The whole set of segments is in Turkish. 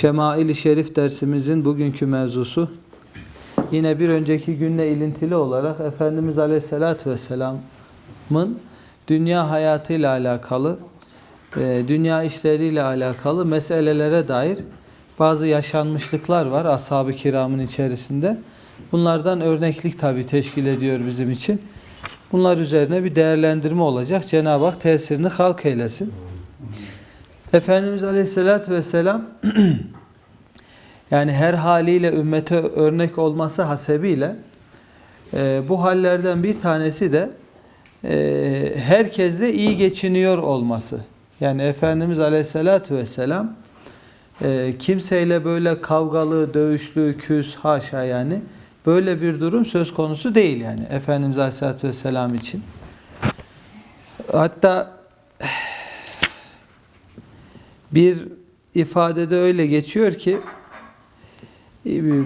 Şemail-i Şerif dersimizin bugünkü mevzusu yine bir önceki günle ilintili olarak Efendimiz Aleyhisselatü Vesselam'ın dünya hayatıyla alakalı, e, dünya işleriyle alakalı meselelere dair bazı yaşanmışlıklar var ashab-ı kiramın içerisinde. Bunlardan örneklik tabi teşkil ediyor bizim için. Bunlar üzerine bir değerlendirme olacak. Cenab-ı Hak tesirini halk eylesin. Efendimiz Aleyhisselatü Vesselam yani her haliyle ümmete örnek olması hasebiyle e, bu hallerden bir tanesi de e, herkesle iyi geçiniyor olması. Yani Efendimiz Aleyhisselatü Vesselam e, kimseyle böyle kavgalı, dövüşlü, küs, haşa yani böyle bir durum söz konusu değil yani Efendimiz Aleyhisselatü Vesselam için. Hatta bir ifadede öyle geçiyor ki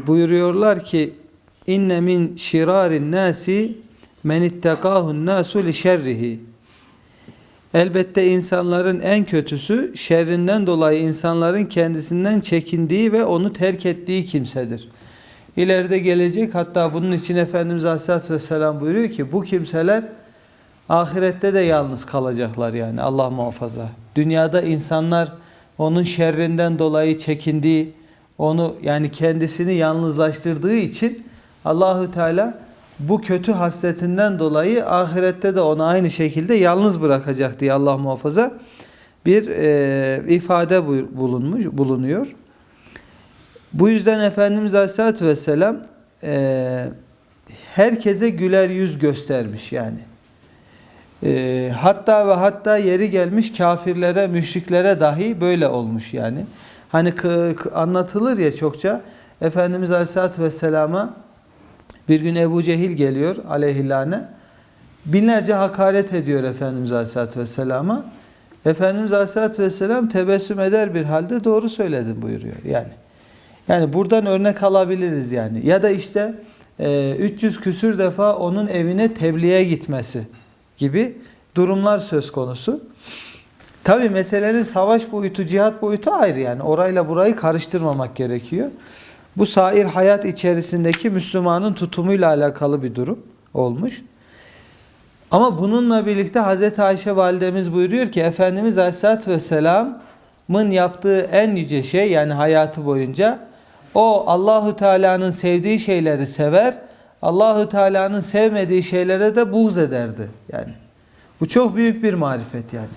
buyuruyorlar ki inne min şirarin nasi men ittekahun nasu li şerrihi Elbette insanların en kötüsü şerrinden dolayı insanların kendisinden çekindiği ve onu terk ettiği kimsedir. İleride gelecek hatta bunun için Efendimiz Aleyhisselatü Vesselam buyuruyor ki bu kimseler ahirette de yalnız kalacaklar yani Allah muhafaza. Dünyada insanlar onun şerrinden dolayı çekindiği, onu yani kendisini yalnızlaştırdığı için Allahü Teala bu kötü hasletinden dolayı ahirette de onu aynı şekilde yalnız bırakacak diye Allah muhafaza bir e, ifade bulunmuş bulunuyor. Bu yüzden Efendimiz Aleyhisselatü Vesselam e, herkese güler yüz göstermiş yani. E, hatta ve hatta yeri gelmiş kafirlere, müşriklere dahi böyle olmuş yani. Hani anlatılır ya çokça Efendimiz Aleyhisselatü Vesselam'a bir gün Ebu Cehil geliyor aleyhillâne. Binlerce hakaret ediyor Efendimiz Aleyhisselatü Vesselam'a. Efendimiz Aleyhisselatü Vesselam tebessüm eder bir halde doğru söyledin buyuruyor yani. Yani buradan örnek alabiliriz yani. Ya da işte 300 küsür defa onun evine tebliğe gitmesi gibi durumlar söz konusu. Tabi meselenin savaş boyutu, cihat boyutu ayrı yani. Orayla burayı karıştırmamak gerekiyor. Bu sair hayat içerisindeki Müslümanın tutumuyla alakalı bir durum olmuş. Ama bununla birlikte Hazreti Ayşe validemiz buyuruyor ki Efendimiz Aleyhisselatü Vesselam'ın yaptığı en yüce şey yani hayatı boyunca o Allahu Teala'nın sevdiği şeyleri sever, Allahu Teala'nın sevmediği şeylere de buğz ederdi yani. Bu çok büyük bir marifet yani.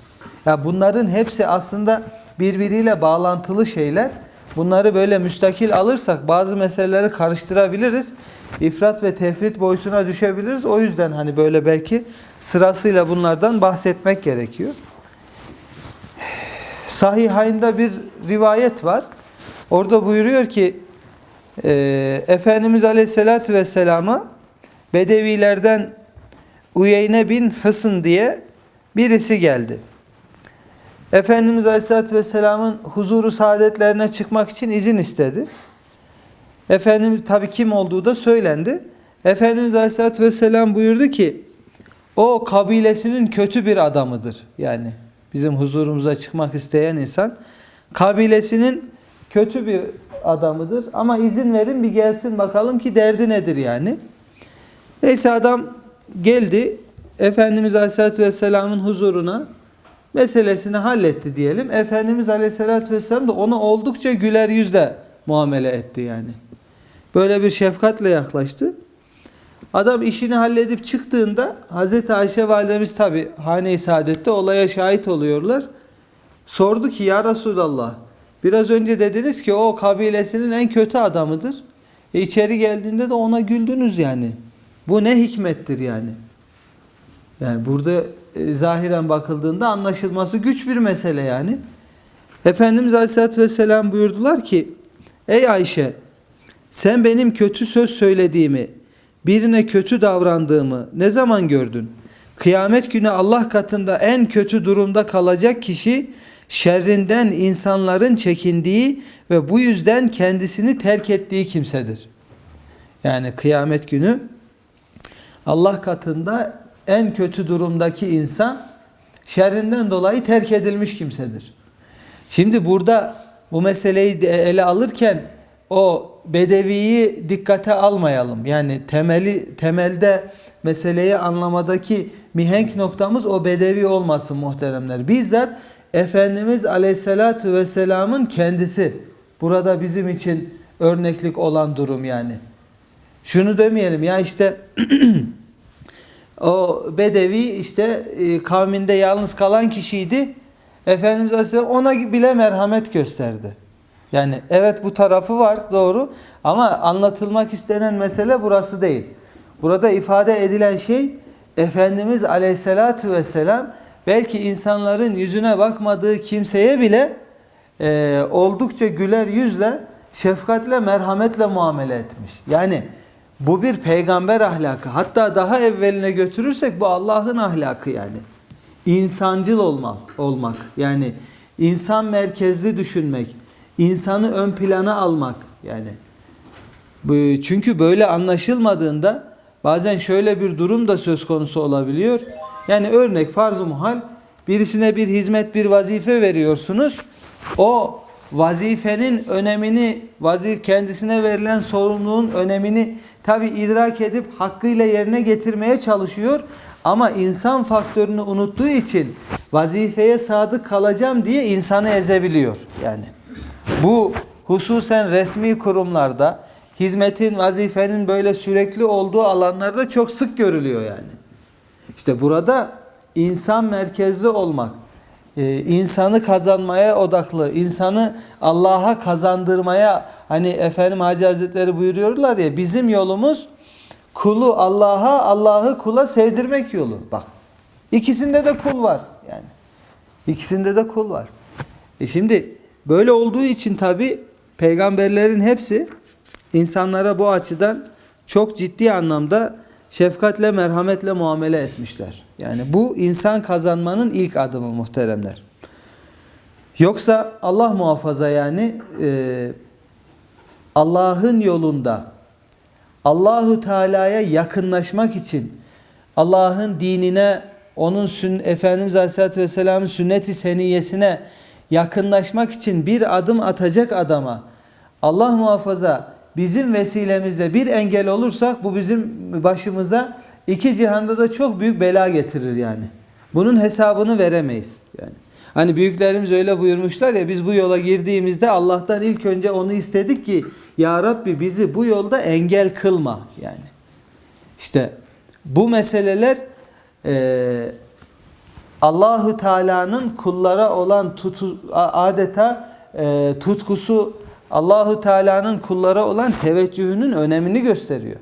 Ya bunların hepsi aslında birbiriyle bağlantılı şeyler. Bunları böyle müstakil alırsak bazı meseleleri karıştırabiliriz. İfrat ve tefrit boyutuna düşebiliriz. O yüzden hani böyle belki sırasıyla bunlardan bahsetmek gerekiyor. Sahihayında bir rivayet var. Orada buyuruyor ki e, Efendimiz Aleyhisselatü Vesselam'a Bedevilerden Uyeyne bin Hısın diye birisi geldi. Efendimiz Aleyhisselatü Vesselam'ın huzuru saadetlerine çıkmak için izin istedi. Efendimiz tabi kim olduğu da söylendi. Efendimiz Aleyhisselatü Vesselam buyurdu ki o kabilesinin kötü bir adamıdır. Yani bizim huzurumuza çıkmak isteyen insan kabilesinin kötü bir adamıdır ama izin verin bir gelsin bakalım ki derdi nedir yani. Neyse adam geldi Efendimiz Aleyhisselatü Vesselam'ın huzuruna meselesini halletti diyelim. Efendimiz Aleyhisselatü Vesselam da onu oldukça güler yüzle muamele etti yani. Böyle bir şefkatle yaklaştı. Adam işini halledip çıktığında Hazreti Ayşe validemiz tabi hane-i saadette olaya şahit oluyorlar. Sordu ki ya Resulallah biraz önce dediniz ki o kabilesinin en kötü adamıdır. E içeri geldiğinde de ona güldünüz yani. Bu ne hikmettir yani. Yani burada e, zahiren bakıldığında anlaşılması güç bir mesele yani. Efendimiz Aleyhisselatü Vesselam buyurdular ki Ey Ayşe sen benim kötü söz söylediğimi, birine kötü davrandığımı ne zaman gördün? Kıyamet günü Allah katında en kötü durumda kalacak kişi şerrinden insanların çekindiği ve bu yüzden kendisini terk ettiği kimsedir. Yani kıyamet günü Allah katında en kötü durumdaki insan şerrinden dolayı terk edilmiş kimsedir. Şimdi burada bu meseleyi ele alırken o bedeviyi dikkate almayalım. Yani temeli temelde meseleyi anlamadaki mihenk noktamız o bedevi olmasın muhteremler. Bizzat Efendimiz Aleyhisselatü Vesselam'ın kendisi burada bizim için örneklik olan durum yani. Şunu demeyelim ya işte o bedevi işte e, kavminde yalnız kalan kişiydi. Efendimiz Aleyhisselam ona bile merhamet gösterdi. Yani evet bu tarafı var doğru ama anlatılmak istenen mesele burası değil. Burada ifade edilen şey Efendimiz Aleyhisselatü Vesselam belki insanların yüzüne bakmadığı kimseye bile e, oldukça güler yüzle, şefkatle, merhametle muamele etmiş. Yani bu bir peygamber ahlakı. Hatta daha evveline götürürsek bu Allah'ın ahlakı yani. İnsancıl olmak, olmak. Yani insan merkezli düşünmek, insanı ön plana almak yani. Çünkü böyle anlaşılmadığında bazen şöyle bir durum da söz konusu olabiliyor. Yani örnek farz-ı muhal birisine bir hizmet, bir vazife veriyorsunuz. O vazifenin önemini, vazif kendisine verilen sorumluluğun önemini tabi idrak edip hakkıyla yerine getirmeye çalışıyor. Ama insan faktörünü unuttuğu için vazifeye sadık kalacağım diye insanı ezebiliyor yani. Bu hususen resmi kurumlarda hizmetin, vazifenin böyle sürekli olduğu alanlarda çok sık görülüyor yani. İşte burada insan merkezli olmak, e, insanı kazanmaya odaklı, insanı Allah'a kazandırmaya hani Efendim Hacı Hazretleri buyuruyorlar ya bizim yolumuz kulu Allah'a, Allah'ı kula sevdirmek yolu. Bak ikisinde de kul var yani. İkisinde de kul var. E şimdi böyle olduğu için tabi peygamberlerin hepsi insanlara bu açıdan çok ciddi anlamda şefkatle merhametle muamele etmişler. Yani bu insan kazanmanın ilk adımı muhteremler. Yoksa Allah muhafaza yani e, Allah'ın yolunda Allahu Teala'ya yakınlaşmak için Allah'ın dinine onun sün Efendimiz Aleyhisselatü Vesselam'ın sünnet-i seniyesine yakınlaşmak için bir adım atacak adama Allah muhafaza bizim vesilemizle bir engel olursak bu bizim başımıza iki cihanda da çok büyük bela getirir yani. Bunun hesabını veremeyiz yani. Hani büyüklerimiz öyle buyurmuşlar ya biz bu yola girdiğimizde Allah'tan ilk önce onu istedik ki ya Rabbi bizi bu yolda engel kılma yani. İşte bu meseleler eee Allahu Teala'nın kullara olan tutu, adeta e, tutkusu Allahu Teala'nın kullara olan teveccühünün önemini gösteriyor.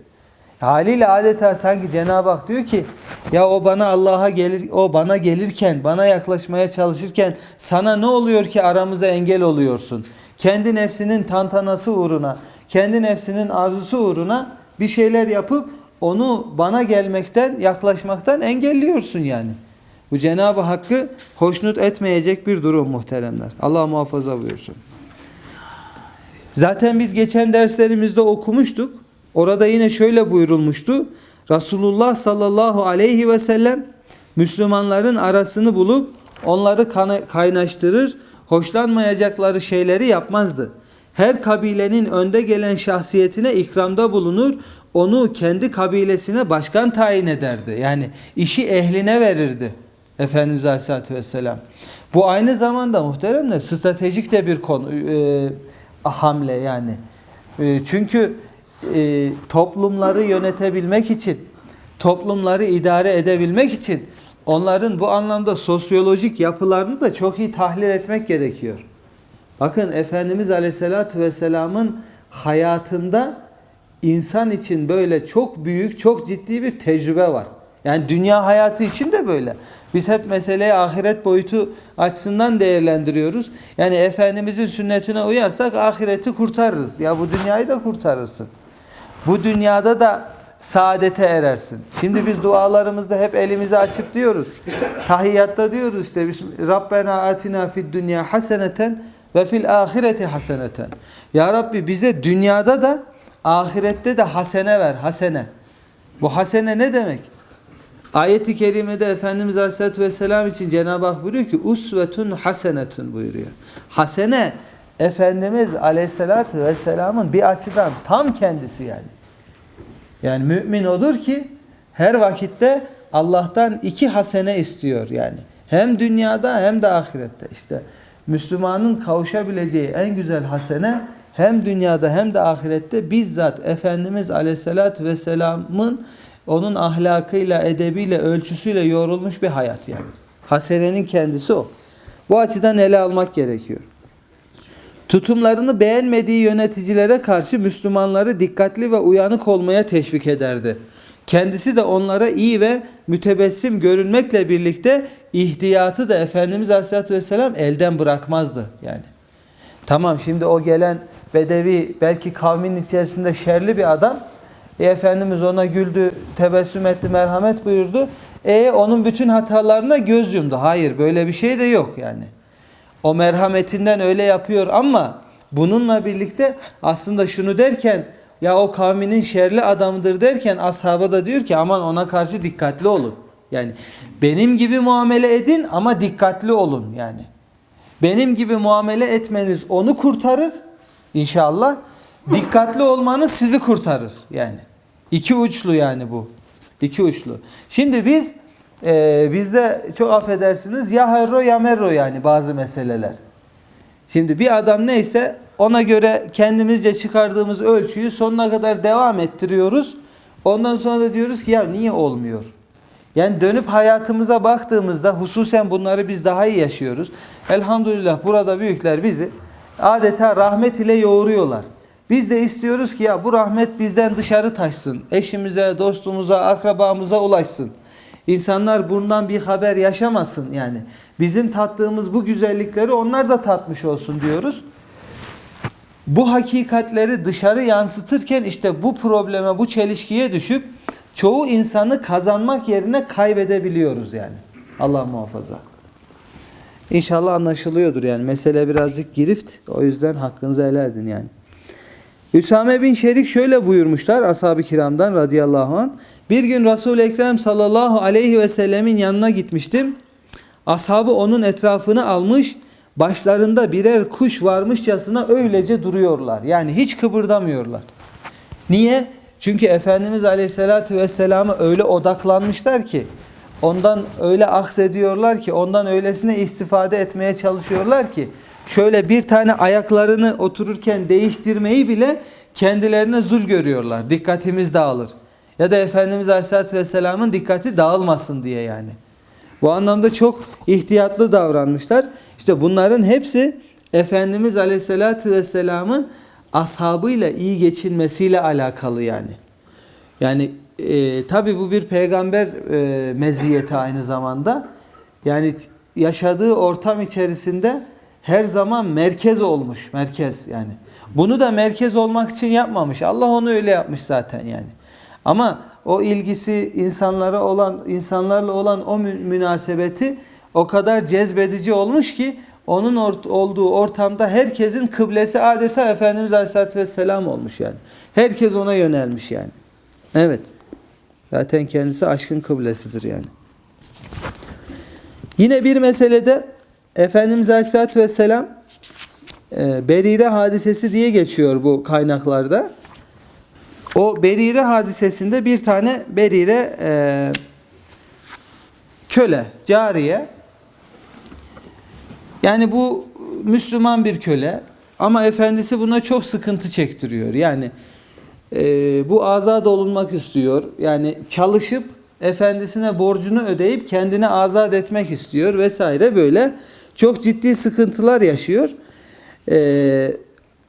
Haliyle adeta sanki Cenab-ı Hak diyor ki ya o bana Allah'a gelir o bana gelirken bana yaklaşmaya çalışırken sana ne oluyor ki aramıza engel oluyorsun? Kendi nefsinin tantanası uğruna, kendi nefsinin arzusu uğruna bir şeyler yapıp onu bana gelmekten, yaklaşmaktan engelliyorsun yani. Bu Cenab-ı Hakk'ı hoşnut etmeyecek bir durum muhteremler. Allah muhafaza buyursun. Zaten biz geçen derslerimizde okumuştuk. Orada yine şöyle buyurulmuştu. Resulullah sallallahu aleyhi ve sellem Müslümanların arasını bulup onları kaynaştırır, hoşlanmayacakları şeyleri yapmazdı. Her kabilenin önde gelen şahsiyetine ikramda bulunur, onu kendi kabilesine başkan tayin ederdi. Yani işi ehline verirdi. Efendimiz Aleyhisselatü Vesselam. Bu aynı zamanda muhteremler stratejik de bir konu e, hamle yani. E, çünkü e, toplumları yönetebilmek için, toplumları idare edebilmek için onların bu anlamda sosyolojik yapılarını da çok iyi tahlil etmek gerekiyor. Bakın Efendimiz Aleyhisselatü Vesselam'ın hayatında insan için böyle çok büyük, çok ciddi bir tecrübe var. Yani dünya hayatı için de böyle. Biz hep meseleyi ahiret boyutu açısından değerlendiriyoruz. Yani Efendimizin sünnetine uyarsak ahireti kurtarırız. Ya bu dünyayı da kurtarırsın. Bu dünyada da saadete erersin. Şimdi biz dualarımızda hep elimizi açıp diyoruz. Tahiyyatta diyoruz işte biz Rabbena atina fid dünya haseneten ve fil ahireti haseneten. Ya Rabbi bize dünyada da ahirette de hasene ver, hasene. Bu hasene ne demek? Ayet-i kerimede Efendimiz Aleyhisselatü Vesselam için Cenab-ı Hak buyuruyor ki usvetun hasenetun buyuruyor. Hasene Efendimiz Aleyhisselatü Vesselam'ın bir açıdan tam kendisi yani. Yani mümin odur ki her vakitte Allah'tan iki hasene istiyor yani. Hem dünyada hem de ahirette işte. Müslümanın kavuşabileceği en güzel hasene hem dünyada hem de ahirette bizzat Efendimiz Aleyhisselatü Vesselam'ın onun ahlakıyla, edebiyle, ölçüsüyle yoğrulmuş bir hayat yani. Hasenenin kendisi o. Bu açıdan ele almak gerekiyor. Tutumlarını beğenmediği yöneticilere karşı Müslümanları dikkatli ve uyanık olmaya teşvik ederdi. Kendisi de onlara iyi ve mütebessim görünmekle birlikte ihtiyatı da Efendimiz Aleyhisselatü Vesselam elden bırakmazdı yani. Tamam şimdi o gelen bedevi belki kavmin içerisinde şerli bir adam. E, Efendimiz ona güldü, tebessüm etti, merhamet buyurdu. E onun bütün hatalarına göz yumdu. Hayır böyle bir şey de yok yani. O merhametinden öyle yapıyor ama bununla birlikte aslında şunu derken ya o kavminin şerli adamıdır derken ashaba da diyor ki aman ona karşı dikkatli olun. Yani benim gibi muamele edin ama dikkatli olun yani. Benim gibi muamele etmeniz onu kurtarır inşallah. Dikkatli olmanız sizi kurtarır yani. İki uçlu yani bu. İki uçlu. Şimdi biz e, bizde çok affedersiniz ya herro ya merro yani bazı meseleler. Şimdi bir adam neyse ona göre kendimizce çıkardığımız ölçüyü sonuna kadar devam ettiriyoruz. Ondan sonra da diyoruz ki ya niye olmuyor? Yani dönüp hayatımıza baktığımızda hususen bunları biz daha iyi yaşıyoruz. Elhamdülillah burada büyükler bizi adeta rahmet ile yoğuruyorlar. Biz de istiyoruz ki ya bu rahmet bizden dışarı taşsın. Eşimize, dostumuza, akrabamıza ulaşsın. İnsanlar bundan bir haber yaşamasın yani. Bizim tattığımız bu güzellikleri onlar da tatmış olsun diyoruz. Bu hakikatleri dışarı yansıtırken işte bu probleme, bu çelişkiye düşüp çoğu insanı kazanmak yerine kaybedebiliyoruz yani. Allah muhafaza. İnşallah anlaşılıyordur yani. Mesele birazcık girift. O yüzden hakkınızı helal edin yani. Üsame bin Şerik şöyle buyurmuşlar ashab-ı kiramdan radıyallahu anh. Bir gün Resul-i Ekrem sallallahu aleyhi ve sellemin yanına gitmiştim. Ashabı onun etrafını almış, başlarında birer kuş varmışçasına öylece duruyorlar. Yani hiç kıpırdamıyorlar. Niye? Çünkü Efendimiz aleyhissalatü vesselama öyle odaklanmışlar ki, ondan öyle aksediyorlar ki, ondan öylesine istifade etmeye çalışıyorlar ki, şöyle bir tane ayaklarını otururken değiştirmeyi bile kendilerine zul görüyorlar. Dikkatimiz dağılır. Ya da Efendimiz Aleyhisselatü Vesselam'ın dikkati dağılmasın diye yani. Bu anlamda çok ihtiyatlı davranmışlar. İşte bunların hepsi Efendimiz Aleyhisselatü Vesselam'ın ashabıyla iyi geçinmesiyle alakalı yani. Yani e, tabi bu bir peygamber e, meziyeti aynı zamanda. Yani yaşadığı ortam içerisinde her zaman merkez olmuş. Merkez yani. Bunu da merkez olmak için yapmamış. Allah onu öyle yapmış zaten yani. Ama o ilgisi insanlara olan insanlarla olan o münasebeti o kadar cezbedici olmuş ki onun ort olduğu ortamda herkesin kıblesi adeta Efendimiz Aleyhisselatü Vesselam olmuş yani. Herkes ona yönelmiş yani. Evet. Zaten kendisi aşkın kıblesidir yani. Yine bir meselede Efendimiz Aleyhisselatü Vesselam e, Berire hadisesi diye geçiyor bu kaynaklarda. O Berire hadisesinde bir tane Berire e, köle, cariye. Yani bu Müslüman bir köle ama efendisi buna çok sıkıntı çektiriyor. Yani e, bu azat olunmak istiyor. Yani çalışıp efendisine borcunu ödeyip kendini azat etmek istiyor vesaire böyle çok ciddi sıkıntılar yaşıyor. Ee,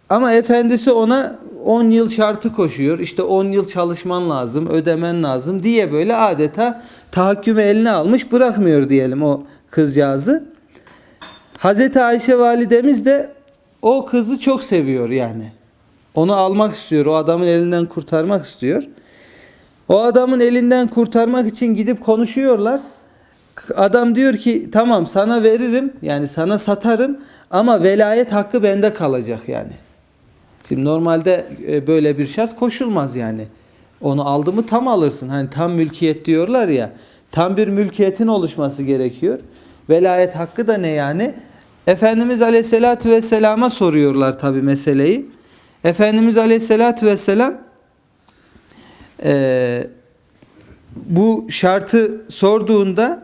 ama efendisi ona 10 yıl şartı koşuyor. İşte 10 yıl çalışman lazım, ödemen lazım diye böyle adeta tahakkümü eline almış bırakmıyor diyelim o kızcağızı. Hazreti Ayşe validemiz de o kızı çok seviyor yani. Onu almak istiyor, o adamın elinden kurtarmak istiyor. O adamın elinden kurtarmak için gidip konuşuyorlar. Adam diyor ki tamam sana veririm yani sana satarım ama velayet hakkı bende kalacak yani. Şimdi normalde e, böyle bir şart koşulmaz yani. Onu aldı mı tam alırsın. Hani tam mülkiyet diyorlar ya. Tam bir mülkiyetin oluşması gerekiyor. Velayet hakkı da ne yani? Efendimiz Aleyhisselatü Vesselam'a soruyorlar tabi meseleyi. Efendimiz Aleyhisselatü Vesselam eee bu şartı sorduğunda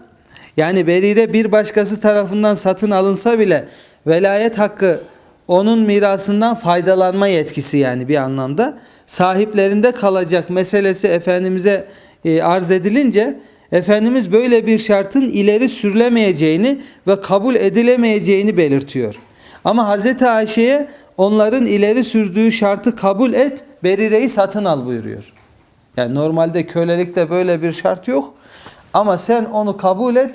yani Berire bir başkası tarafından satın alınsa bile velayet hakkı onun mirasından faydalanma yetkisi yani bir anlamda sahiplerinde kalacak meselesi Efendimiz'e e, arz edilince Efendimiz böyle bir şartın ileri sürülemeyeceğini ve kabul edilemeyeceğini belirtiyor. Ama Hazreti Ayşe'ye onların ileri sürdüğü şartı kabul et, Berire'yi satın al buyuruyor. Yani normalde kölelikte böyle bir şart yok. Ama sen onu kabul et,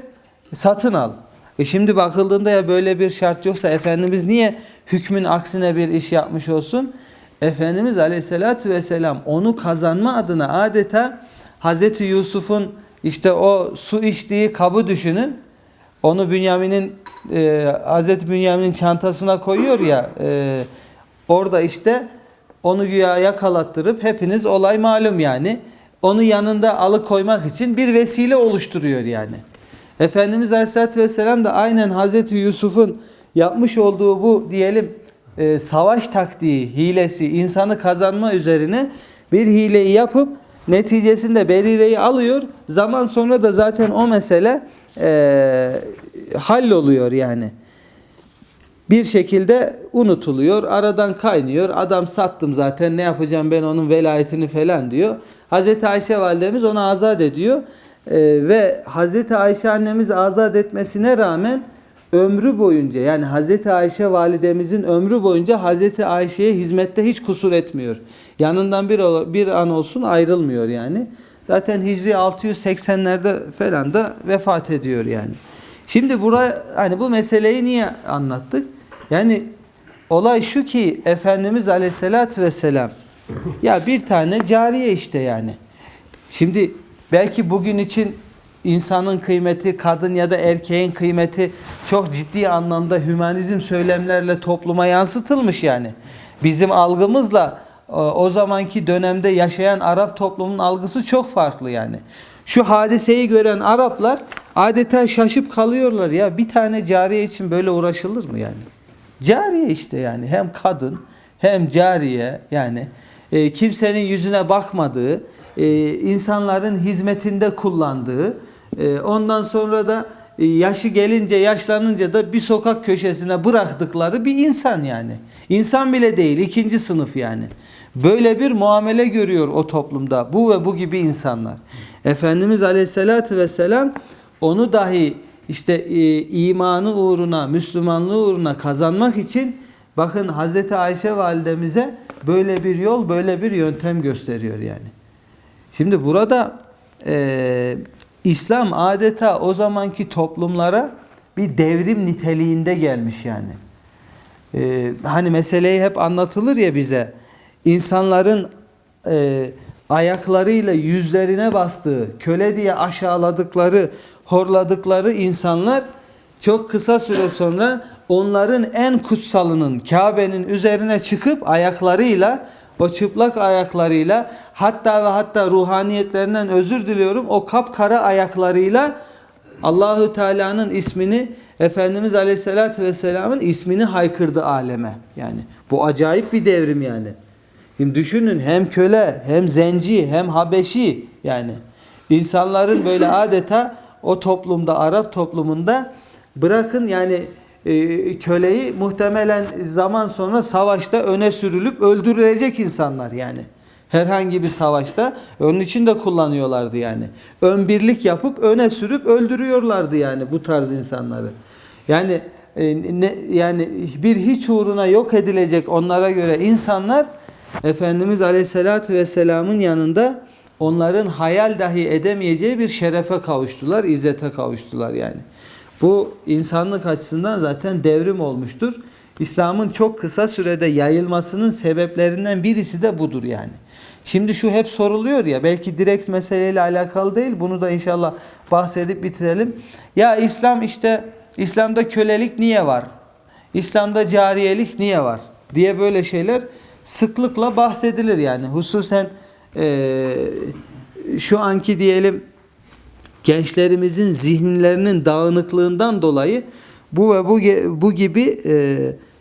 satın al. E şimdi bakıldığında ya böyle bir şart yoksa Efendimiz niye hükmün aksine bir iş yapmış olsun? Efendimiz Aleyhisselatü Vesselam onu kazanma adına adeta Hazreti Yusuf'un işte o su içtiği kabı düşünün. Onu Bünyamin'in e, Hazreti Bünyamin'in çantasına koyuyor ya e, orada işte onu güya yakalattırıp hepiniz olay malum yani. Onu yanında alıkoymak için bir vesile oluşturuyor yani. Efendimiz Aleyhisselatü Vesselam da aynen Hazreti Yusuf'un yapmış olduğu bu diyelim e, savaş taktiği, hilesi, insanı kazanma üzerine bir hileyi yapıp neticesinde Berire'yi alıyor. Zaman sonra da zaten o mesele e, halloluyor yani bir şekilde unutuluyor. Aradan kaynıyor. Adam sattım zaten ne yapacağım ben onun velayetini falan diyor. Hazreti Ayşe validemiz onu azat ediyor. Ee, ve Hazreti Ayşe annemiz azat etmesine rağmen ömrü boyunca yani Hazreti Ayşe validemizin ömrü boyunca Hazreti Ayşe'ye hizmette hiç kusur etmiyor. Yanından bir, bir an olsun ayrılmıyor yani. Zaten Hicri 680'lerde falan da vefat ediyor yani. Şimdi buraya hani bu meseleyi niye anlattık? Yani olay şu ki Efendimiz Aleyhisselatü Vesselam ya bir tane cariye işte yani. Şimdi belki bugün için insanın kıymeti, kadın ya da erkeğin kıymeti çok ciddi anlamda hümanizm söylemlerle topluma yansıtılmış yani. Bizim algımızla o zamanki dönemde yaşayan Arap toplumunun algısı çok farklı yani. Şu hadiseyi gören Araplar adeta şaşıp kalıyorlar ya bir tane cariye için böyle uğraşılır mı yani? Cariye işte yani hem kadın hem cariye yani e, kimsenin yüzüne bakmadığı, e, insanların hizmetinde kullandığı, e, ondan sonra da e, yaşı gelince yaşlanınca da bir sokak köşesine bıraktıkları bir insan yani. İnsan bile değil ikinci sınıf yani. Böyle bir muamele görüyor o toplumda bu ve bu gibi insanlar. Efendimiz Aleyhisselatü Vesselam onu dahi işte e, imanı uğruna, Müslümanlığı uğruna kazanmak için bakın Hazreti Ayşe validemize böyle bir yol, böyle bir yöntem gösteriyor yani. Şimdi burada e, İslam adeta o zamanki toplumlara bir devrim niteliğinde gelmiş yani. E, hani meseleyi hep anlatılır ya bize. İnsanların e, ayaklarıyla yüzlerine bastığı, köle diye aşağıladıkları, horladıkları insanlar çok kısa süre sonra onların en kutsalının Kabe'nin üzerine çıkıp ayaklarıyla o çıplak ayaklarıyla hatta ve hatta ruhaniyetlerinden özür diliyorum o kapkara ayaklarıyla Allahü Teala'nın ismini Efendimiz Aleyhisselatü Vesselam'ın ismini haykırdı aleme. Yani bu acayip bir devrim yani. Şimdi düşünün hem köle hem zenci hem Habeşi yani insanların böyle adeta o toplumda Arap toplumunda bırakın yani e, köleyi muhtemelen zaman sonra savaşta öne sürülüp öldürülecek insanlar yani. Herhangi bir savaşta onun için de kullanıyorlardı yani. Ön birlik yapıp öne sürüp öldürüyorlardı yani bu tarz insanları. Yani e, ne, yani bir hiç uğruna yok edilecek onlara göre insanlar Efendimiz Aleyhisselatü Vesselam'ın yanında onların hayal dahi edemeyeceği bir şerefe kavuştular, izzete kavuştular yani. Bu insanlık açısından zaten devrim olmuştur. İslam'ın çok kısa sürede yayılmasının sebeplerinden birisi de budur yani. Şimdi şu hep soruluyor ya belki direkt meseleyle alakalı değil bunu da inşallah bahsedip bitirelim. Ya İslam işte İslam'da kölelik niye var? İslam'da cariyelik niye var? diye böyle şeyler sıklıkla bahsedilir yani. Hususen e, şu anki diyelim gençlerimizin zihinlerinin dağınıklığından dolayı Bu ve bu bu gibi e,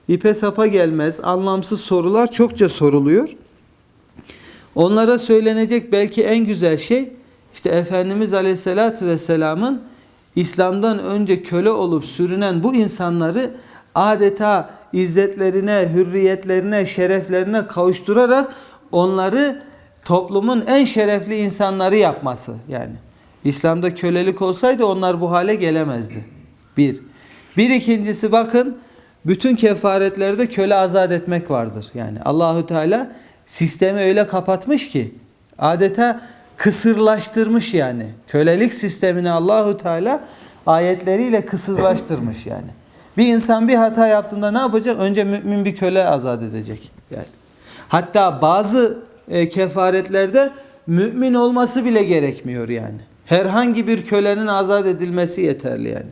ipe sapa gelmez anlamsız sorular çokça soruluyor. Onlara söylenecek belki en güzel şey işte Efendimiz Aleyhisselatü Vesselam'ın İslam'dan önce köle olup sürünen bu insanları adeta izzetlerine, hürriyetlerine, şereflerine kavuşturarak onları toplumun en şerefli insanları yapması yani. İslam'da kölelik olsaydı onlar bu hale gelemezdi. Bir. Bir ikincisi bakın bütün kefaretlerde köle azat etmek vardır. Yani Allahü Teala sistemi öyle kapatmış ki adeta kısırlaştırmış yani. Kölelik sistemini Allahü Teala ayetleriyle kısırlaştırmış yani. Bir insan bir hata yaptığında ne yapacak? Önce mümin bir köle azat edecek. Yani. Hatta bazı e, kefaretlerde mümin olması bile gerekmiyor yani. Herhangi bir kölenin azat edilmesi yeterli yani.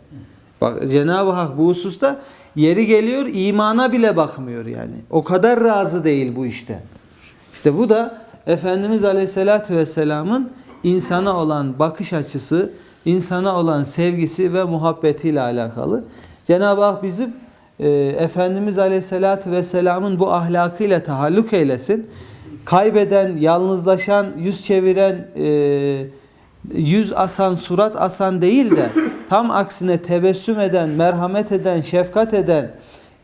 Bak Cenab-ı Hak bu hususta yeri geliyor imana bile bakmıyor yani. O kadar razı değil bu işte. İşte bu da Efendimiz Aleyhisselatü Vesselam'ın insana olan bakış açısı, insana olan sevgisi ve muhabbetiyle alakalı. Cenab-ı Hak bizim e, Efendimiz Aleyhisselatü Vesselam'ın bu ahlakıyla tahallük eylesin. Kaybeden, yalnızlaşan, yüz çeviren, e, yüz asan, surat asan değil de tam aksine tebessüm eden, merhamet eden, şefkat eden,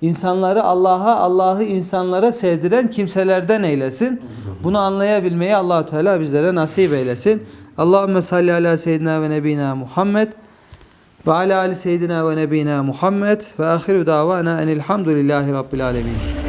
insanları Allah'a, Allah'ı insanlara sevdiren kimselerden eylesin. Bunu anlayabilmeyi Allahu Teala bizlere nasip eylesin. Allahumme salli ala seyyidina ve nebina Muhammed ve ala ali seyyidina ve nebina Muhammed ve ahiru davana enilhamdülillahi rabbil alemin.